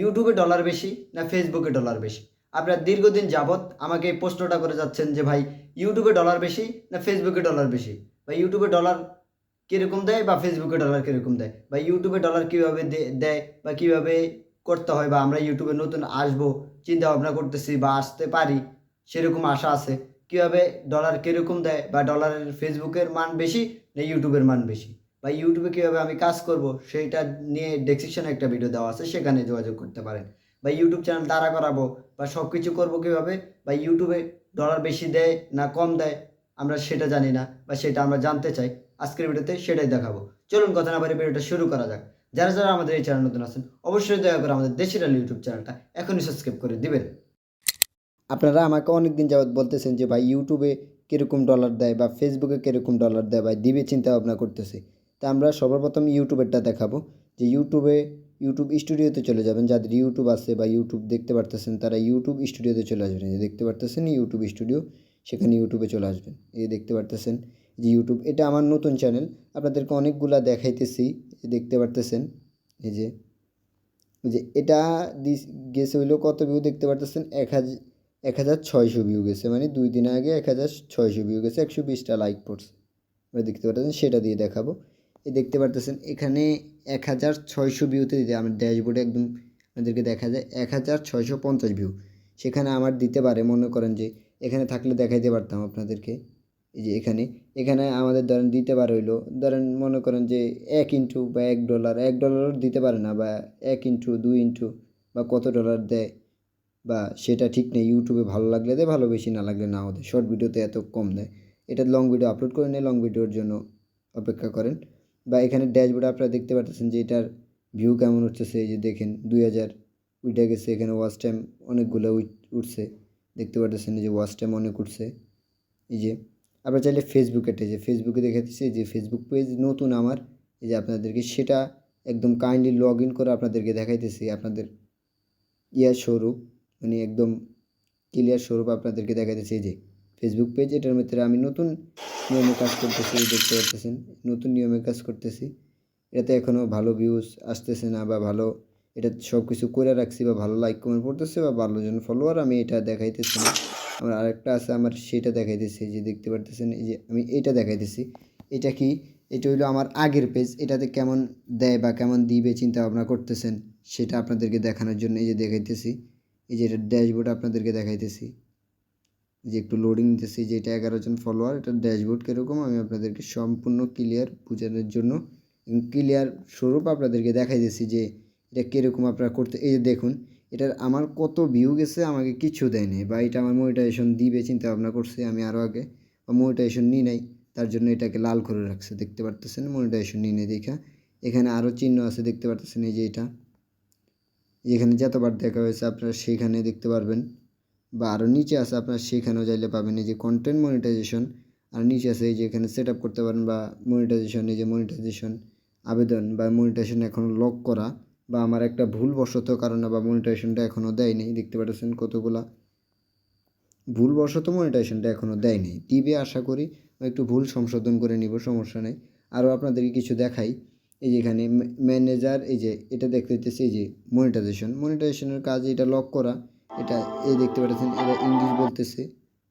ইউটিউবে ডলার বেশি না ফেসবুকে ডলার বেশি? আপনারা দীর্ঘদিন যাবৎ আমাকে এই প্রশ্নটা করে যাচ্ছেন যে ভাই ইউটিউবে ডলার বেশি না ফেসবুকে ডলার বেশি? বা ইউটিউবে ডলার কীরকম দেয় বা ফেসবুকে ডলার কীরকম দেয়? বা ইউটিউবে ডলার কীভাবে দেয় বা কীভাবে করতে হয় বা আমরা ইউটিউবে নতুন আসব চিন্তা ভাবনা করতেছি বা আসতে পারি, সেরকম আশা আছে। কীভাবে ডলার কীরকম দেয় বা ডলারের ফেসবুকের মান বেশি না ইউটিউবের মান বেশি? বা ইউটিউবে কীভাবে আমি কাজ করব, সেইটা নিয়ে ডেসক্রিপশনে একটা ভিডিও দেওয়া আছে, সেখানে যোগাযোগ করতে পারেন। বা ইউটিউব চ্যানেল দাঁড়া করাবো, বা সব কিছু করব কীভাবে, বা ইউটিউবে ডলার বেশি দেয় না কম দেয়, আমরা সেটা জানি না, বা সেটা আমরা জানতে চাই, আজকের ভিডিওতে সেটাই দেখাবো। চলুন কথা না বাড়ি ভিডিওটা শুরু করা যাক। যারা যারা আমাদের এই চ্যানেল নতুন আছেন, অবশ্যই দয়া করে আমাদের দেশের ইউটিউব চ্যানেলটা এখনই সাবস্ক্রাইব করে দিবেন। আপনারা আমাকে অনেক দিন যাবত বলতেছেন যে, ভাই ইউটিউবে কীরকম ডলার দেয় বা ফেসবুকে কীরকম ডলার দেয় ভাই? দিবে চিন্তা ভাবনা করতেছি। তা আমরা সর্বপ্রথম ইউটিউবেরটা দেখাবো। যে ইউটিউবে ইউটিউব স্টুডিওতে চলে যাবেন। যাদের ইউটিউব আছে বা ইউটিউব দেখতে পারতেছেন, তারা ইউটিউব স্টুডিওতে চলে আসবেন। যে দেখতে পারতেছেন ইউটিউব স্টুডিও সেখানে ইউটিউবে চলে আসবেন। এই দেখতে পারতেছেন যে ইউটিউব এটা আমার নতুন চ্যানেল আপনাদেরকে অনেকগুলা দেখাইতেছি, দেখতে পারতেছেন। এই যে যে এটা দিস- গেছে হইলেও কত ভিউ দেখতে পারতেছেন? এক হাজার এক হাজার ছয়শো ভিউ গেছে। মানে দুই দিন আগে এক হাজার ছয়শো ভিউ গেছে, একশো বিশটা লাইক পড়ছে। আপনারা দেখতে পারতেছেন, সেটা দিয়ে দেখাবো। এই দেখতে পারতেছেন, এখানে এক হাজার ছয়শো ভিউতে দিতে আমার ড্যাশবোর্ডে একদম আপনাদেরকে দেখা যায়, এক হাজার ছয়শো পঞ্চাশ ভিউ সেখানে আমার দিতে পারে, মনে করেন যে এখানে থাকলে দেখাইতে পারতাম আপনাদেরকে। এই যে এখানে এখানে আমাদের ধরেন দিতে পারে হইল, ধরেন মনে করেন যে এক ইন্টু বা এক ডলার, এক ডলারও দিতে পারে না, বা এক ইন্টু, দুই ইন্টু বা কত ডলার দেয়, বা সেটা ঠিক নেই, ইউটিউবে ভালো লাগলে দেয়, ভালো বেশি না লাগলে নাও দেয়। শর্ট ভিডিওতে এত কম দেয়। এটা লং ভিডিও আপলোড করে নেয় লং ভিডিওর জন্য অপেক্ষা করেন। বা এখানে ড্যাশবোর্ডে আপনারা দেখতে পাচ্ছেন যে এটার ভিউ কেমন উঠতেছে, এই যে দেখেন দুই হাজার উঠে গেছে, এখানে ওয়াচ টাইম অনেকগুলো উঠ- উঠছে। দেখতে পাচ্ছেন এই যে ওয়াচ টাইম অনেক উঠছে। এই যে আপনারা চাইলে ফেসবুকেটা যে ফেসবুকে দেখাচ্ছি যে ফেসবুক পেজ নতুন আমার, এই যে আপনাদেরকে সেটা একদম কাইন্ডলি লগ ইন করে আপনাদেরকে দেখাইতেছি, আপনাদের ইয়ার স্বরূপ মানে একদম ক্লিয়ার স্বরূপ আপনাদেরকে দেখাইতেছি, এই যে ফেসবুক পেজ এটার ভিতরে আমি নতুন নিয়মে কাজ করতেছি, দেখতে পাচ্ছেন নতুন নিয়মে কাজ করতেছি। এটাতে এখনও ভালো ভিউজ আসতেছে না বা ভালো, এটা সব কিছু করে রাখছি বা ভালো লাইক কমেন্ট পড়তেছে বা ভালো জন ফলোয়ার আমি এটা দেখাইতেছি না। আমার আরেকটা আছে, আমার সেটা দেখাইতেছি যে দেখতে পারতেছেন, এই যে আমি এটা দেখাইতেছি। এটা কি? এটা হইল আমার আগের পেজ এটাতে কেমন দেয় বা কেমন দিবে চিন্তা ভাবনা করতেছেন, সেটা আপনাদেরকে দেখানোর জন্য এই যে দেখাইতেছি। এই যে এটা ড্যাশবোর্ড আপনাদেরকে দেখাইতেছি। যে একটু লোডিং নিতেছি যে এটা এগারো জন ফলোয়ার এটা ড্যাশবোর্ড কীরকম, আমি আপনাদেরকে সম্পূর্ণ ক্লিয়ার বোঝানোর জন্য ক্লিয়ার স্বরূপ আপনাদেরকে দেখাইতেছি যে এটা কীরকম আপনারা করতে, এই যে দেখুন, এটার আমার কত ভিউ গেছে, আমাকে কিছু দেয়নি বা এটা আমার মনিটাইজেশন দিবে চিন্তা ভাবনা করছে আমি আরও আগে, বা মনিটাইজেশন নিই নাই, তার জন্য এটাকে লাল করে রাখছে, দেখতে পারতেছেন মনিটাইজেশন নিই নাই দেখা। এখানে আরও চিহ্ন আছে, দেখতে পারতেছেন, এই যে এটা। এখানে যতবার দেখা হয়েছে, আপনারা সেখানে দেখতে পারবেন। বা আরও নিচে আছে, আপনার সেখানেও যাইলে পাবেন এই যে কন্টেন্ট মনিটাইজেশন আর নিচে আছে এই যে এখানে সেট আপ করতে পারেন বা মনিটাইজেশন এই যে মনিটাইজেশন আবেদন বা মনিটাইজেশন এখনও লক করা বা আমার একটা ভুলবশত কারণে বা মনিটাইজেশনটা এখনও দেয়নি, দেখতে পাচ্ছেন কতগুলা ভুলবশত মনিটাইজেশনটা এখনও দেয়নি। টিভি আশা করি একটু ভুল সংশোধন করে নিব, সমস্যা নেই। আরও আপনাদেরকে কিছু দেখাই, এই যে এখানে ম্যানেজার এই যে এটা দেখতে দিতেছি এই যে মনিটাইজেশন মনিটাইজেশনের কাজ এটা লক করা। এটা এই দেখতে পাচ্ছেন, এরা ইংলিশ বলতেছে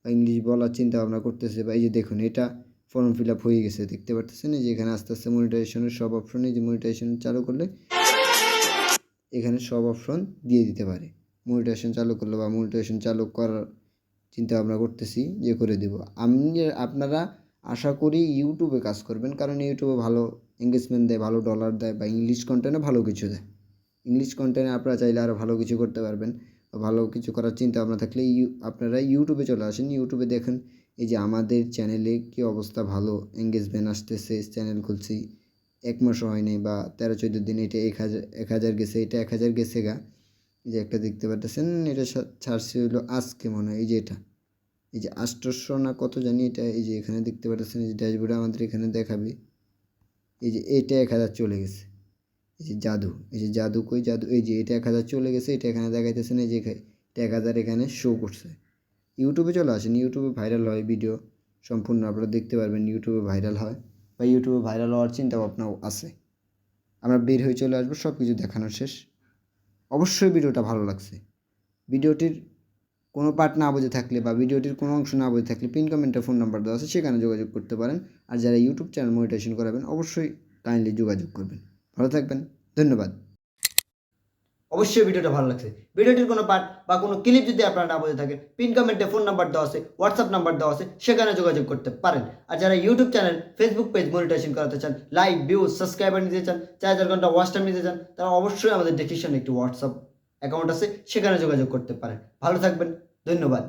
বা ইংলিশ বলার চিন্তা ভাবনা করতেছে বা এই যে দেখুন, এটা ফর্ম ফিল আপ হয়ে গেছে, দেখতে পাচ্ছেন? এই যে এখানে আস্তে আস্তে মনিটাইজেশনের সব অপশন এই যে মনিটাইজেশন চালু করলে এখানে সব অপশন দিয়ে দিতে পারে। মনিটাইজেশন চালু করলে বা মনিটাইজেশন চালু করার চিন্তা ভাবনা করতেছি, যে করে দেব। আমি আপনারা আশা করি ইউটিউবে কাজ করবেন, কারণ ইউটিউবে ভালো এঙ্গেজমেন্ট দেয়, ভালো ডলার দেয় বা ইংলিশ কন্টেন্টে ভালো কিছু দেয়। ইংলিশ কন্টেন্টে আপনারা চাইলে আরও ভালো কিছু করতে পারবেন। ভালো কিছু করার চিন্তা ভাবনা থাকলে ইউ, আপনারা ইউটিউবে চলে আসেন। ইউটিউবে দেখেন, এই যে আমাদের চ্যানেলে কী অবস্থা ভালো এঙ্গেজমেন্ট আসতেছে চ্যানেল খুলছি, এক মাসও হয়নি বা তেরো চোদ্দ দিন এটা এক হাজার এক হাজার গেছে, এটা এক হাজার গেছে গা। এই যে একটা দেখতে পারতেছেন, এটা ছাড়ছে হলো আজকে মনে হয়, এই যে এটা। এই যে আষ্টশো না কত জানি এটা, এই যে এখানে দেখতে পাচ্ছেন এই যে ড্যাশবোর্ডে আমাদের এখানে দেখাবে। এই যে এটা এক হাজার চলে গেছে। এই যে জাদু, এই যে জাদু কই জাদু? এই যে এটা এক হাজার চলে গেছে, এটা এখানে দেখাইতেছে না যে এক হাজার এখানে শো করছে। ইউটিউবে চলে আসেন ইউটিউবে ভাইরাল হয় ভিডিও সম্পূর্ণ আপনারা দেখতে পারবেন ইউটিউবে ভাইরাল হয় বা ইউটিউবে ভাইরাল হওয়ার চিন্তা ভাবনাও আছে। আমরা বের হয়ে চলে আসব সব কিছু দেখানো শেষ। অবশ্যই ভিডিওটা ভালো লাগছে। ভিডিওটির কোনো পার্ট না বুঝে থাকলে বা ভিডিওটির কোনো অংশ না বুঝে থাকলে পিন কমেন্টে ফোন নাম্বার দেওয়া আছে, সেখানে যোগাযোগ করতে পারেন। আর যারা ইউটিউব চ্যানেল মনিটাইজেশন করাবেন, অবশ্যই কাইন্ডলি যোগাযোগ করবেন। ভালো থাকবেন, ধন্যবাদ। অবশ্যই ভিডিওটা ভালো লাগছে। ভিডিওটির কোনো পার্ট বা কোনো ক্লিপ যদি আপনারা না বুঝে থাকেন পিন কমেন্টে ফোন নাম্বার দেওয়া আছে হোয়াটসঅ্যাপ নাম্বার দেওয়া আছে, সেখানে যোগাযোগ করতে পারেন। আর যারা YouTube channel Facebook page monetisation করাতে চান লাইক ভিউজ সাবস্ক্রাইবার নিতে চান, চার হাজার ঘণ্টা টাইম নিতে চান, তারা অবশ্যই আমাদের ডেসক্রিপশনে একটি হোয়াটসঅ্যাপ অ্যাকাউন্ট আছে, সেখানে যোগাযোগ করতে পারেন। ভালো থাকবেন, ধন্যবাদ।